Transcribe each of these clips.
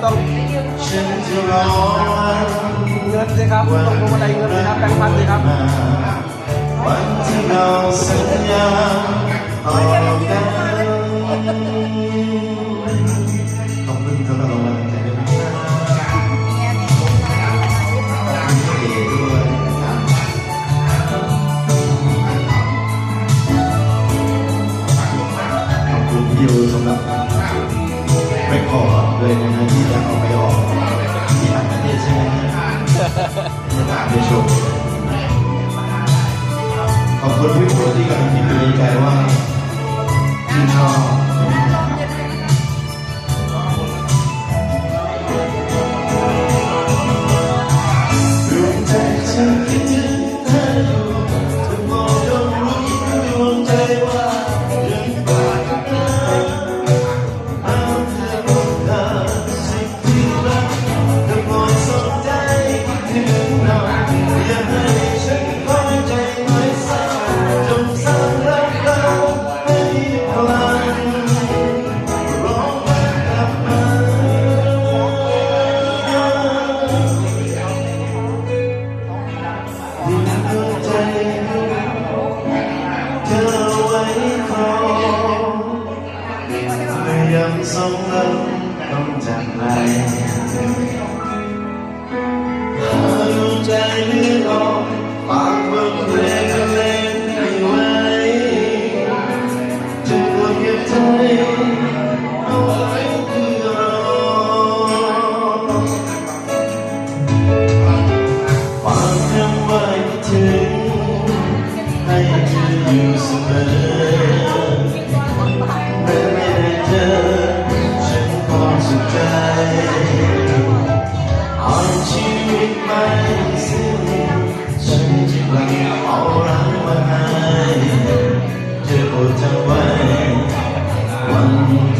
เต้องเงินสิครับต้องรู้อะไรเงินสิครับแบ่งพันสิครับวันที่เราสัญญาต่อกันขอบคุณสำหรับรางวัลใจด้วยขอบคุณที่ยูสำหรับไม่ขอเลยนะฮะ คนพิมพ์ปกติกับพิมพ์ดีใจว่าชื่นชอบ สองเราต้องจากไปหาดวงใจเลือนออกฝากบทเพลงเล่นให้ไว้ทุดคนเก็บใจ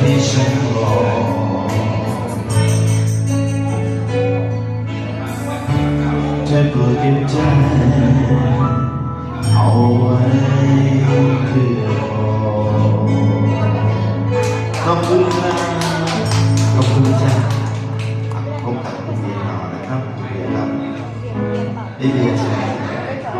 ที่ฉันรอเธปรดกใจเอาไว้เพื่อขอบคุณครับขอบคุณจ้า